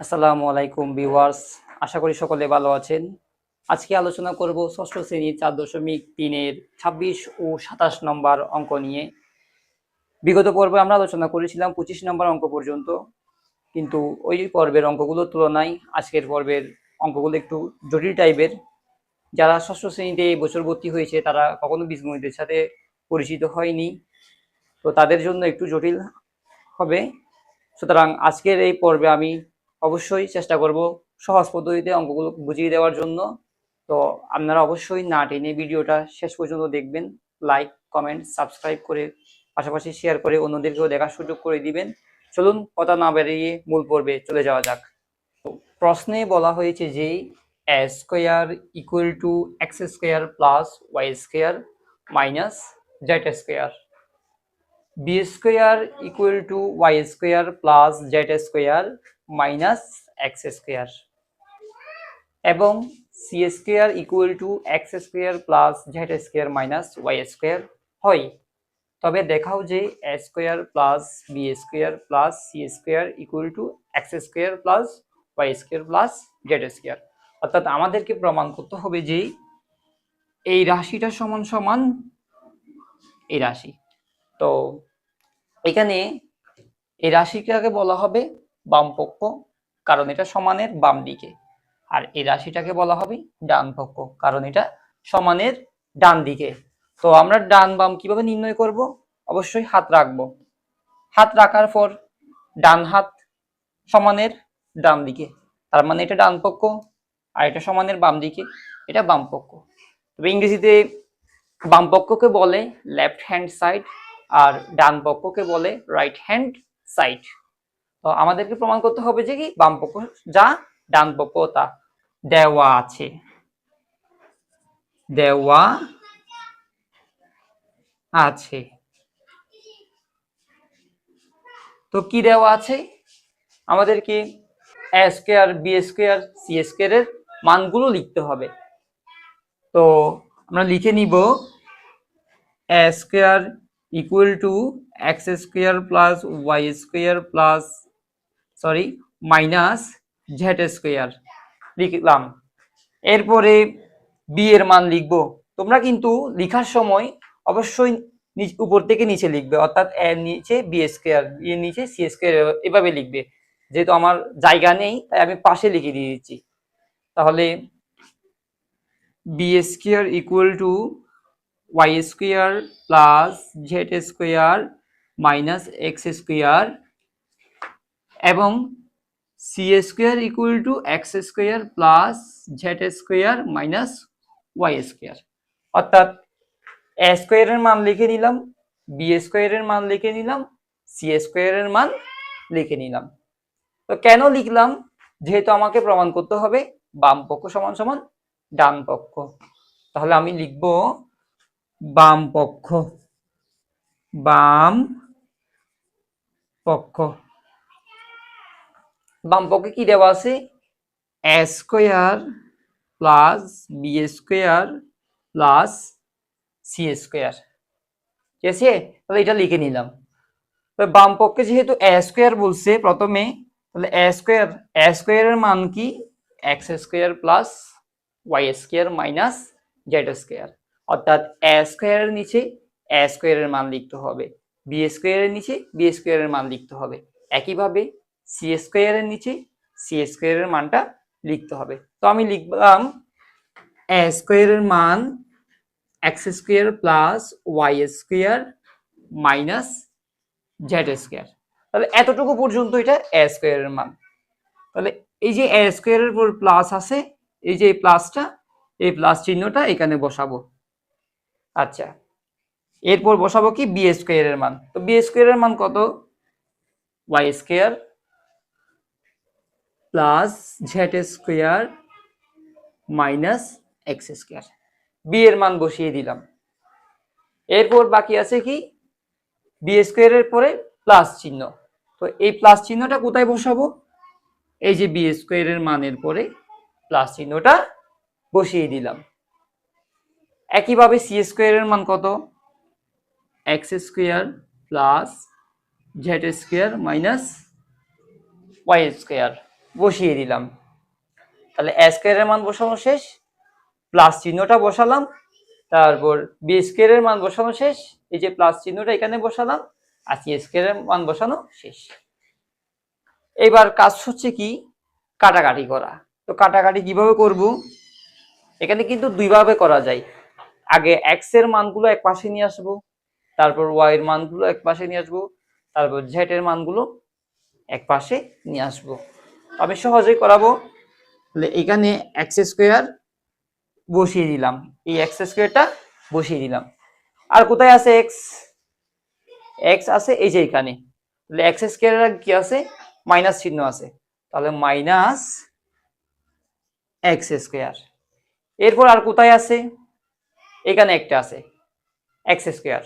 আসসালামু আলাইকুম ভিউয়ার্স, আশা করি সকলে ভালো আছেন। আজকে আলোচনা করব ষষ্ঠ শ্রেণির চার দশমিক তিনের ছাব্বিশ ও সাতাশ নম্বর অঙ্ক নিয়ে। বিগত পর্বে আমরা আলোচনা করেছিলাম পঁচিশ নম্বর অঙ্ক পর্যন্ত, কিন্তু ওই পর্বের অঙ্কগুলোর তুলনায় আজকের পর্বের অঙ্কগুলো একটু জটিল টাইপের। যারা ষষ্ঠ শ্রেণীতে এই বছর ভর্তি হয়েছে, তারা কখনো বীজগণিতের সাথে পরিচিত হয়নি, তো তাদের জন্য একটু জটিল হবে। সুতরাং আজকের এই পর্বে আমি অবশ্যই চেষ্টা করব সহজ পদ্ধতিতে অঙ্কগুলো বুঝিয়ে দেওয়ার জন্য। তো আপনারা অবশ্যই না টেনে ভিডিওটা শেষ পর্যন্ত দেখবেন। লাইক কমেন্ট সাবস্ক্রাইব করে পাশাপাশি শেয়ার করে অন্যদেরকেও দেখার সুযোগ করে দিবেন। চলুন কথা না বেরিয়ে মূল পর্বে চলে যাওয়া যাক। প্রশ্নে বলা হয়েছে যে square equal to X square plus Y square minus Z square B square equal to Y square plus Z square minus X square এবং C square equal to X square plus Z square minus Y square হয়। তবে দেখাও যে A square plus B square plus C square equal to X square plus Y square plus Z square অর্থাৎ আমাদেরকে প্রমাণ করতে হবে যে এই রাশিটা সমান সমান এই রাশি। তো এখানে এই রাশিটাকে বলা হবে বামপক্ষ কারণ এটা সমানের বাম দিকে। আর এই রাশিটাকে বলা হবে ডান পক্ষ, কারণ এটা সমানের ডান দিকে। তো আমরা ডান বাম কীভাবে নির্ণয় করব? অবশ্যই হাত রাখব। হাত রাখার পর ডান হাত সমানের ডান দিকে। তার মানে এটা ডান পক্ষ আর এটা সমানের বাম দিকে। এটা বাম পক্ষ। তবে ইংরেজিতে বাম পক্ষকে বলে লেফট হ্যান্ড সাইড আর ডান পক্ষকে বলে রাইট হ্যান্ড সাইড তো আমাদেরকে প্রমাণ করতে হবে যে কি বাম পক্ষ যা, ডান পক্ষ তা। দেওয়া আছে। দেওয়া আছে। তো কি দেওয়া আছে? আমাদেরকে A square B square C স্কোয়ারের মানগুলো লিখতে হবে। তো আমরা লিখে নিব A square equal to X square plus Y square plus sorry minus Z square লিখলাম। এরপরে বি এর মান লিখব। তোমরা কিন্তু লিখার সময় অবশ্যই উপর থেকে নিচে লিখবে, অর্থাৎ এর নিচে বি স্কোয়ার এর নিচে সি স্কোয়ার এভাবে লিখবে। যেহেতু আমার জায়গা নেই, তাই আমি পাশে লিখে দিয়ে দিচ্ছি। তাহলে B square equal to Y square plus Z square minus X square এবং C square equal to X square plus Z square minus Y square অর্থাৎ এ স্কোয়ারের মান লিখে নিলাম বি স্কোয়ারের মান লিখে নিলাম সি স্কোয়ারের মান লিখে নিলাম। তো কেন লিখলাম? যেহেতু আমাকে প্রমাণ করতে হবে, বাম পক্ষ সমান সমান ডান পক্ষ। তাহলে আমি লিখব বাম পক্ষ বাম পক্ষ। বাম পক্ষে কি দেওয়া আছে? A square plus B square plus C square ঠিক আছে? তাহলে এটা লিখে নিলাম। বাম পক্ষে যেহেতু এ স্কোয়ার বলছে প্রথমে তাহলে এ স্কোয়ার এ স্কোয়ারের মান কি? X square plus Y square minus Z square অর্থাৎ এ স্কোয়ারের নিচে এ স্কোয়ারের মান লিখতে হবে। বি স্কোয়ারের নিচে বি স্কোয়ারের মান লিখতে হবে। একইভাবে সি স্কোয়ারের নিচে সি স্কোয়ারের মানটা লিখতে হবে। তো আমি লিখলাম এ স্কোয়ারের মান X square plus Y square minus Z square তাহলে এতটুকু পর্যন্ত এটা এ স্কোয়ারের মান। তাহলে এই যে এ স্কোয়ারের উপর প্লাস আছে, এই যে এই প্লাসটা এই প্লাস চিহ্নটা এখানে বসাবো। আচ্ছা এরপর বসাবো কি বি স্কোয়ারের মান। তো বি স্কোয়ারের মান কত? Y square plus Z square minus X square. B এর মান বসিয়ে দিলাম। এরপর বাকি আছে কি? বি স্কোয়ারের পরে প্লাস চিহ্ন। তো এই প্লাস চিহ্নটা কোথায় বসাবো? এই যে বি স্কোয়ারের মানের পরে প্লাস চিহ্নটা বসিয়ে দিলাম। একইভাবে সি স্কোয়ারের মান কত? X square plus Z square minus Y square. বসিয়ে দিলাম। তাহলে এ স্কোয়ারের মান বসানো শেষ প্লাস চিহ্নটা বসালাম, তারপর বি স্কোয়ারের মান বসানো শেষ, এই যে প্লাস চিহ্নটা এখানে বসালাম, আর সি স্কোয়ারের মান বসানো শেষ। এবার কাজ হচ্ছে কি? কাটাকাটি করা। তো কাটাকাটি কীভাবে করব? এখানে কিন্তু দুইভাবে করা যায়। আগে এক্সের মানগুলো এক পাশে নিয়ে আসব, তারপর ওয়াই এর মানগুলো এক পাশে নিয়ে আসব, তারপর জেড এর মানগুলো এক পাশে নিয়ে আসব। আমি সহজেই করাবো। তাহলে এখানে এক্স স্কোয়ার বসিয়ে দিলাম। এই এক্স স্কোয়ারটা বসিয়ে দিলাম। আর কোথায় আছে এক্স এক্স আছে এই যে এখানে। তাহলে এক্স স্কোয়ার কি আছে? মাইনাস চিহ্ন আছে। তাহলে মাইনাস এক্স স্কোয়ার এরপর আর কোথায় আছে? এখানে একটা আছে এক্স স্কোয়ার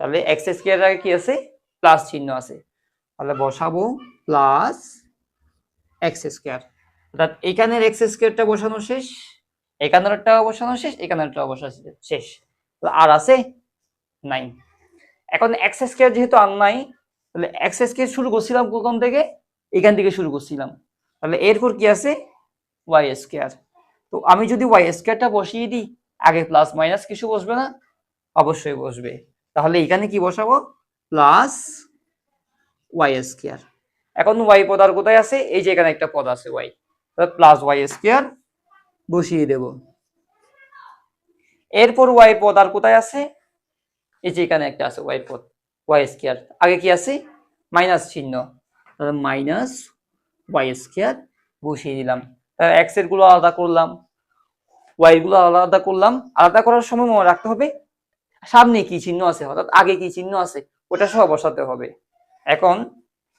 তাহলে এক্স স্কোয়ার আগে কি আছে? প্লাস চিহ্ন আছে। তাহলে বসাবো প্লাস এক্স স্কোয়ার অর্থাৎ এখানের এক্স স্কোয়ারটা বসানো শেষ, এখানেরটাও বসানো শেষ, এখানেরটাও বসানো শেষ। আর আছে নাই এখন এক্স স্কোয়ার যেহেতু আর নাই, তাহলে এক্স স্কোয়ার শুরু করছিলাম কোন থেকে? এখান থেকে শুরু করছিলাম। তাহলে এরপর কি আছে? ওয়াই স্কোয়ার তো আমি যদি ওয়াই স্কোয়ারটা বসিয়ে দিই, আগে প্লাস মাইনাস কিছু বসবে না? অবশ্যই বসবে। তাহলে এখানে কি বসাবো? প্লাস ওয়াই স্কোয়ার এখন ওয়াই পদ আর কোথায় আছে? এই যে এখানে একটা পদ আছে ওয়াই প্লাস ওয়াই স্কোয়ার বসিয়ে দেব। এরপর ওয়াই পদ আর কোথায় আছে? এই যে এখানে একটা আছে ওয়াই পদ ওয়াই স্কোয়ার আগে কি আছে? মাইনাস চিহ্ন। মাইনাস ওয়াই স্কোয়ার বসিয়ে দিলাম। এক্সেরগুলো আলাদা করলাম। ওয়াই গুলো আলাদা করলাম। আলাদা করার সময় মনে রাখতে হবে, সামনে কি চিহ্ন আছে? অর্থাৎ আগে কি চিহ্ন আছে? ওটা সহ বসাতে হবে। এখন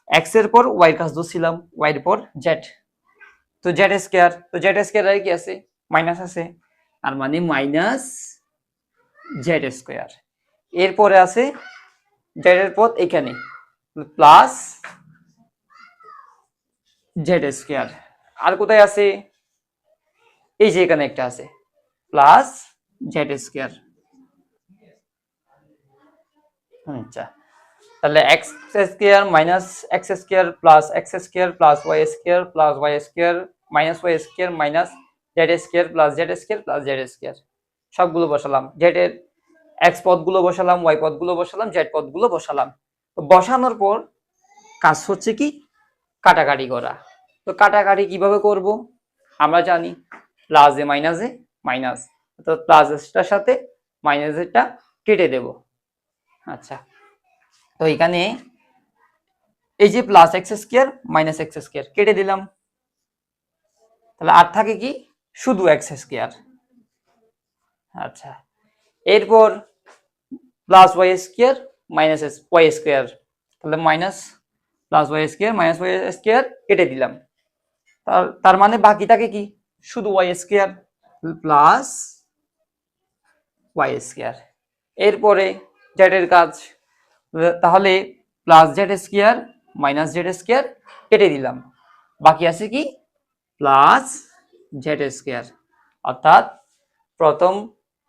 এক্সের পর ওয়াই কাজ ধরছিলাম ওয়াই এর পর জেড তো জেড স্কোয়ার তো জেড স্কোয়ার কি আছে? মাইনাস আছে। আর মানে মাইনাস জেড স্কোয়ার এরপরে আছে জেড এর পথ এখানে প্লাস জেড স্কোয়ার আর কোথায় আছে? এই যে এখানে একটা আছে প্লাস জেড স্কোয়ার আচ্ছা। তাহলে X square minus X square plus X square plus Y square plus Y square minus Y square minus Z square plus Z square plus Z square সবগুলো বসালাম। জেড এর এক্স পদগুলো বসালাম Y পদগুলো বসালাম Z পদগুলো বসালাম। তো বসানোর পর কাজ হচ্ছে কি? কাটাকাটি করা। তো কাটাকাটি কীভাবে করব? আমরা জানি plus A minus A minus তো প্লাসটার সাথে মাইনাসেরটা কেটে দেব। আচ্ছা। তো এখানে এই যে plus x square minus x square কেটে দিলাম। তাহলে আর থাকে কি? শুধু এক্স স্কোয়ার আচ্ছা। এরপর plus y square minus y square তাহলে minus plus y square minus y square কেটে দিলাম। তার মানে বাকি থাকে কি? শুধু y square plus y square এরপরে জেডের কাজ তাহলে plus z square minus z square কেটে দিলাম। বাকি আছে কি? প্লাস জেড স্কোয়ার অর্থাৎ প্রথম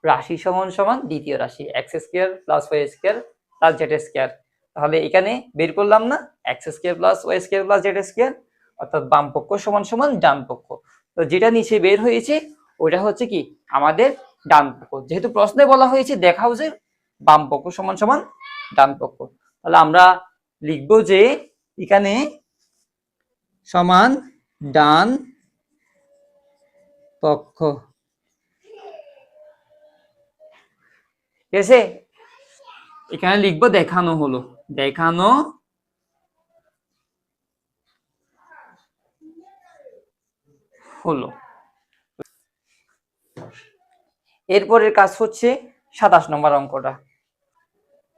রাশি সমান সমান দ্বিতীয় রাশি। X square plus y square plus z square তাহলে এখানে বের করলাম না? X square plus y square plus z square অর্থাৎ বাম পক্ষ সমান সমান ডান পক্ষ। তো যেটা নিচে বের হয়েছে, ওইটা হচ্ছে কি? আমাদের ডান পক্ষ। যেহেতু প্রশ্নে বলা হয়েছে, দেখাও যে বাম পক্ষ সমান সমান ডান পক্ষ। তাহলে আমরা লিখব যে এখানে সমান ডান পক্ষ। ঠিক আছে? এখানে লিখব দেখানো হলো। দেখানো হলো। এরপরের কাজ হচ্ছে সাতাশ নম্বর অঙ্কটা।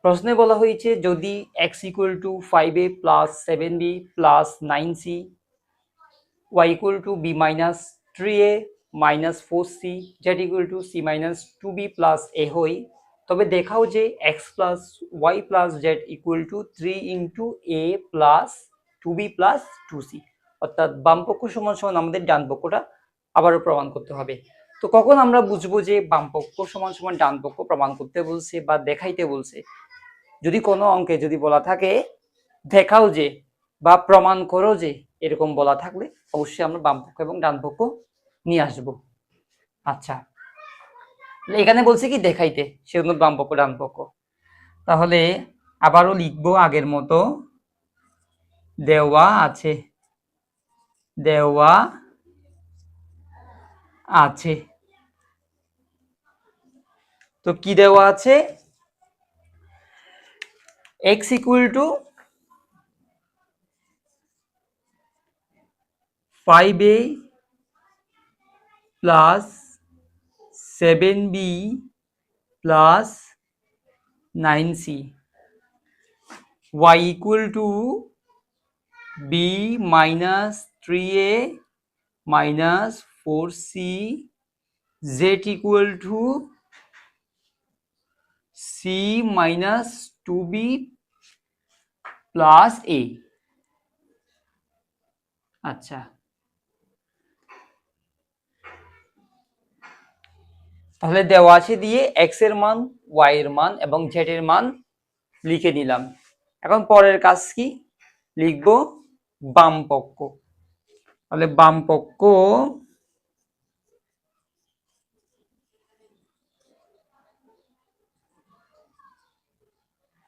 প্রশ্নে বলা হয়েছে, যদি x equal to five a plus seven b plus nine c y equal to b minus three a minus four c z equal to c minus two b plus a হই, তবে দেখাও যে x plus y plus z equal to three into a plus two b plus two c অর্থাৎ বাম পক্ষ সমান সমান আমাদের ডান পক্ষটা আবারও প্রমাণ করতে হবে। তো কখন আমরা বুঝব যে বাম পক্ষ সমান সমান ডান পক্ষ প্রমাণ করতে বলছে বা দেখাইতে বলছে? যদি কোনো অঙ্কে যদি বলা থাকে, দেখাও যে বা প্রমাণ করো যে এরকম বলা থাকলে অবশ্যই আমরা বাম পক্ষ এবং ডান পক্ষ নিয়ে আসব। আচ্ছা এখানে বলছে কি দেখাইতে সেজন্য বাম পক্ষ, ডান পক্ষ। তাহলে আবারও লিখব আগের মতো, দেওয়া আছে দেওয়া আছে। তো কি দেওয়া আছে? X equal to 5a plus 7b plus 9c y equal to b minus 3a minus 4c z equal to c minus 2b plus a. আচ্ছা। তাহলে দেওয়া আছে দিয়ে x এর মান, y এর মান এবং z এর মান লিখে নিলাম। এখন পরের কাজ কি? লিখব বাম পক্ষ তাহলে বাম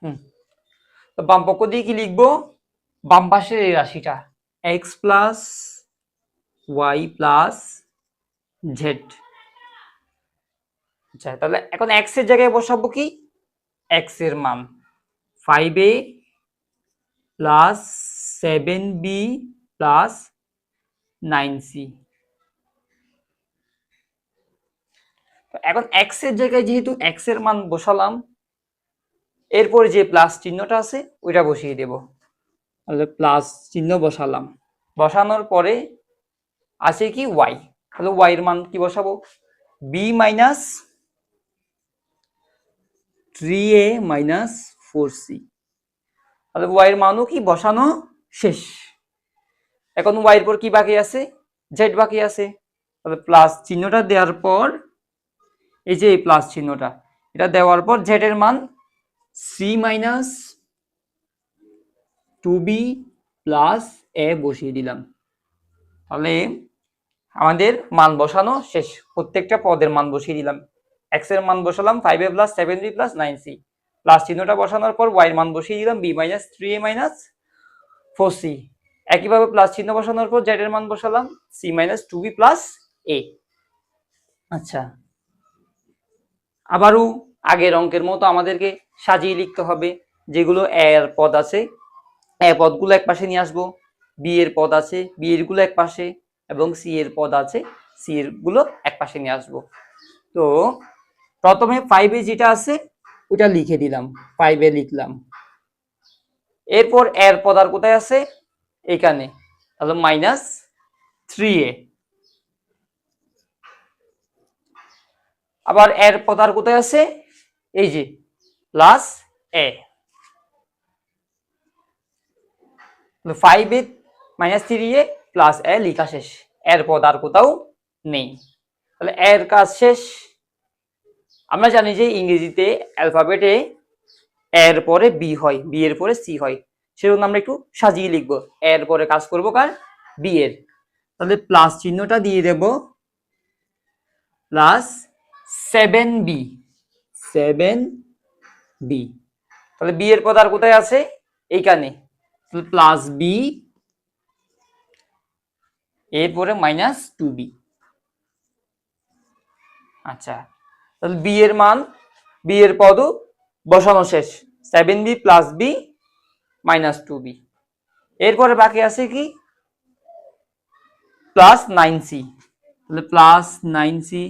হুম। তো বাম পক্ষ দিয়ে কি লিখব? বাম পাশের এই রাশিটা x plus y plus z আচ্ছা তাহলে এখন এক্সের জায়গায় বসাবো কি? এক্সের মান। Five a plus seven b plus nine c এখন এক্সের জায়গায় যেহেতু এক্সের মান বসালাম এরপরে যে প্লাস চিহ্নটা আছে ওইটা বসিয়ে দেব। তাহলে প্লাস চিহ্ন বসালাম। বসানোর পরে আছে কি ওয়াই তাহলে ওয়াই এর মান কি বসাবো? B minus three a minus four c তাহলে ওয়াই এর মানও কি বসানো শেষ। এখন ওয়াই এর পর কি বাকি আছে? জেড বাকি আছে। তাহলে প্লাস চিহ্নটা দেওয়ার পর এই যে এই প্লাস চিহ্নটা এটা দেওয়ার পর জেড এর মান c minus two b plus a বসিয়ে দিলাম। তাহলে আমাদের মান বসানো শেষ। প্রত্যেকটা পদের মান বসিয়ে দিলাম। এক্সের মান বসালাম five a plus seven b plus nine c plus চিহ্নটা বসানোর পর ওয়াই মান বসিয়ে দিলাম b minus three a minus four c একইভাবে প্লাস চিহ্ন বসানোর পর জেড এর মান বসালাম c minus two b plus a আচ্ছা। আবারও আগের অঙ্কের মতো আমাদেরকে সাজিয়ে লিখতে হবে, যেগুলো এর পদ আছে। এ পদগুলো এক পাশে নিয়ে আসব, বি এর পদ আছে, বি এরগুলো এক পাশে, এবং সি এর পদ আছে, সি এরগুলো এক পাশে নিয়ে আসব। তো প্রথমে ফাইভে যেটা আছে, ওটা লিখে দিলাম ফাইভে লিখলাম। এরপর এর পদ আর কোথায় আছে? এখানে, তাহলে মাইনাস থ্রি এ। আবার এর পদ আর কোথায় আছে? এই যে plus a five a minus three a plus a লিখা শেষ। এর পদ আর কোথাও নেই। তাহলে এর কাজ শেষ। আমরা জানি যে ইংরেজিতে অ্যালফাবেটে এর পরে বি হয়। বি এর পরে সি হয়। সেজন্য আমরা একটু সাজিয়ে লিখব। এর পরে কাজ করব কার? বি এর। তাহলে প্লাস চিহ্নটা দিয়ে দেব। Plus seven b seven b তাহলে বি এর পদ আর কোথায় আছে? এইখানে। প্লাস বি এরপরে মাইনাস টু বি আচ্ছা তাহলে বি এর মান বি এর পদও বসানো শেষ। Seven b plus b minus two b এরপরে বাকি আছে কি? প্লাস নাইন সি তাহলে প্লাস নাইন সি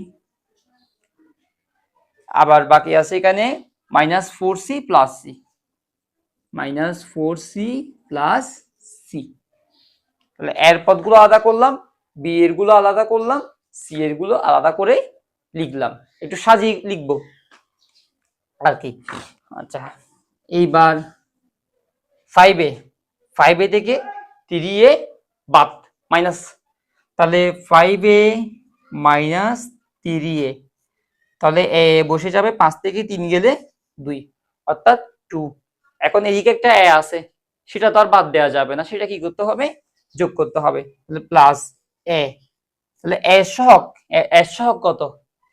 আবার বাকি আছে এখানে minus four c plus c. Minus four c plus c. তাহলে এর পদগুলো আলাদা করলাম, বি এরগুলো আলাদা করলাম, সি এরগুলো আলাদা করে লিখলাম। একটু সাজিয়ে লিখব আর কি। আচ্ছা এইবার ফাইভে ফাইভে থেকে থ্রি এ বাদ মাইনাস তাহলে ফাইভে মাইনাস থ্রি এ, তাহলে বসে যাবে পাঁচ থেকে তিন গেলে দুই, অর্থাৎ টু এখন এদিকে একটা এ আছে, সেটা তো আর বাদ দেওয়া যাবে না, সেটা কি করতে হবে? যোগ করতে হবে, তাহলে প্লাস এ তাহলে এ সহগ, এ- সহগ কত?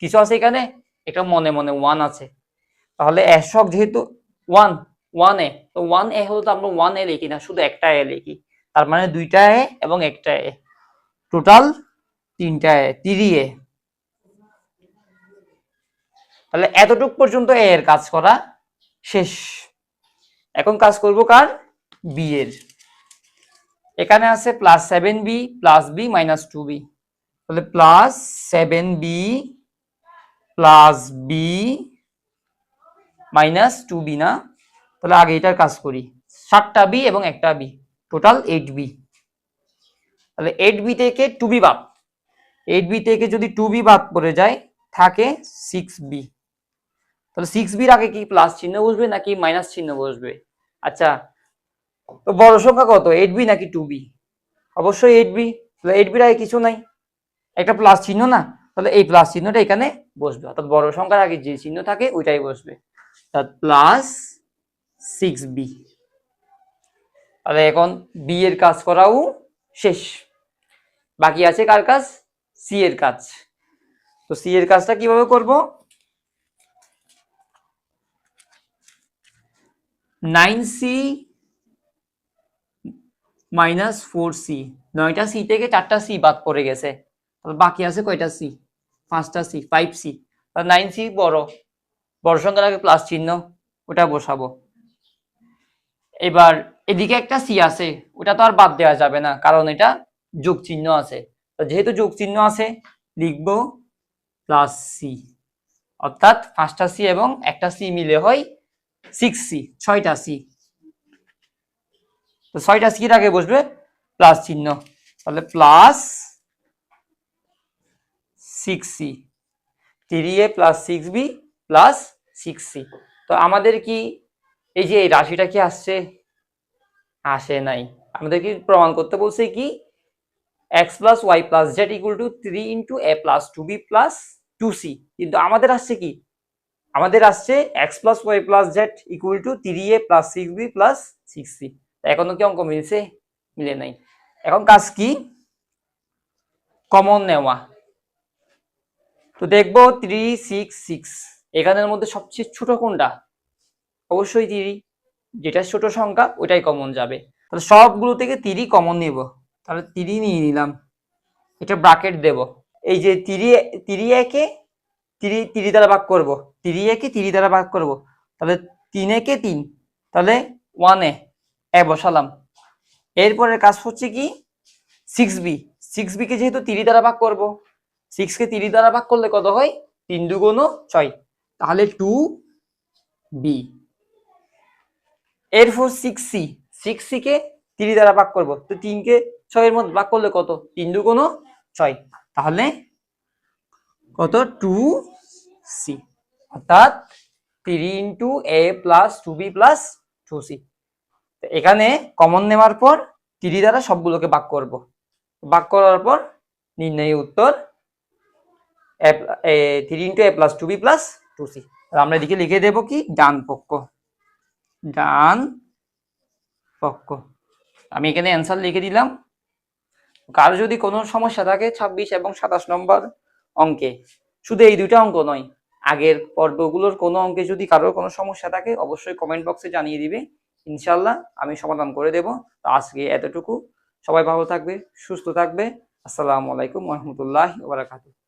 কিছু আছে এখানে? এটা মনে মনে ওয়ান আছে। তাহলে এর সহগ যেহেতু ওয়ান ওয়ান এ তো ওয়ান এ হলো তো আমরা ওয়ান এ লিখি না, শুধু একটা এ লিখি। তার মানে দুইটা এ এবং একটা এ টোটাল তিনটা এ তিরি এ তাহলে এতটুক পর্যন্ত এ এর কাজ করা শেষ। এখন কাজ করব কার? বি এর। এখানে আছে plus seven b plus b minus two b তাহলে plus seven b plus b minus two b না? তাহলে আগে এটার কাজ করি। সাতটা বি এবং একটা বি টোটাল এইট বি তাহলে এইট বি থেকে টু বি বাদ। এইট বি থেকে যদি টু বি বাদ পড়ে যায়, থাকে সিক্স বি তাহলে সিক্স বির আগে কি প্লাস চিহ্ন বসবে নাকি মাইনাস চিহ্ন বসবে? আচ্ছা তো বড় সংখ্যা কত? এইট বি নাকি টু বি অবশ্যই এইট বি তাহলে এইট বির আগে কিছু নাই। একটা প্লাস চিহ্ন না? তাহলে এই প্লাস চিহ্নটা এখানে বসবে। অর্থাৎ বড় সংখ্যার আগে যে চিহ্ন থাকে ওইটাই বসবে। অর্থাৎ প্লাস সিক্স বি তাহলে এখন বি এর কাজ করাও শেষ। বাকি আছে কার কাজ? সি এর কাজ। তো সি এর কাজটা কীভাবে করব? Nine c minus four c. নয়টা সি থেকে চারটা সি বাদ পড়ে গেছে। বাকি আছে কয়টা সি? পাঁচটা c five c. Nine c বড়। বড় সংখ্যার আগে প্লাস চিহ্ন। ওটা বসাবো। এবার এদিকে একটা সি আছে। ওটা তো আর বাদ দেওয়া যাবে না, কারণ এটা যোগ চিহ্ন আছে। যেহেতু যোগ চিহ্ন আছে, লিখব প্লাস সি। অর্থাৎ পাঁচটা সি এবং একটা সি মিলে হয় সিক্স সি ছয়টা সি তো ছয়টা সির আগে বসবে? প্লাস চিহ্ন। তাহলে plus six c three a plus six b plus six c তো আমাদের কি এই যে এই রাশিটা কি আসছে? আসে নাই। আমাদের কি প্রমাণ করতে বলছে কি? X plus y plus z equal to three into a plus two b plus two c কিন্তু আমাদের আসছে কি? আমাদের আসছে x plus y plus z equal to three a plus six b plus six c এখনও কি অঙ্ক মিলছে? মিলে নাই। এখন কাজ কি? কমন নেওয়া। তো দেখব থ্রি সিক্স সিক্স এখানের মধ্যে সবচেয়ে ছোট কোনটা? অবশ্যই তিরি যেটা ছোট সংখ্যা, ওইটাই কমন যাবে। তাহলে সবগুলো থেকে তিরি কমন নিব। তাহলে তিরি নিয়ে নিলাম। এটা ব্রাকেট দেব। এই যে তিরি তিরি একে তিরি তিরি দ্বারা ভাগ করব। তিরি একে তিরি দ্বারা ভাগ করব। তাহলে তিন একে তিন, তাহলে ওয়ানে এ। বসালাম। এরপরের কাজ হচ্ছে কি? সিক্স বি সিক্স বিকে যেহেতু তিরি দ্বারা ভাগ করব সিক্স কে তিরি দ্বারা ভাগ করলে কত হয়? তিন দুগুণ ছয়। তাহলে টু বি এরপর সিক্স সি সিক্স সি কে তিরি দ্বারা ভাগ করব। তো তিনকে ছয়ের মধ্যে ভাগ করলে কত? তিন দুগুণ ছয়। তাহলে কত? টু সি অর্থাৎ three into a plus two b plus two c এখানে কমন নেওয়ার পর তিরি দ্বারা সবগুলোকে ভাগ করব। ভাগ করার পর নির্ণয় উত্তর three into a plus two b plus two c আমরা এদিকে লিখে দেব কি? ডান পক্ষ। ডান পক্ষ। আমি এখানে অ্যান্সার লিখে দিলাম। কারও যদি কোনো সমস্যা থাকে ছাব্বিশ এবং সাতাশ নম্বর অঙ্কে। শুধু এই দুইটা অঙ্ক নয়, আগের পর্বগুলোর কোনো অঙ্কে যদি কারোর কোনো সমস্যা থাকে, অবশ্যই কমেন্ট বক্সে জানিয়ে দিবে। ইনশাল্লাহ আমি সমাধান করে দেব। তো আজকে এতটুকু। সবাই ভালো থাকবে, সুস্থ থাকবে। আসসালামু আলাইকুম রহমতুল্লাহ ওবরাকাতুহ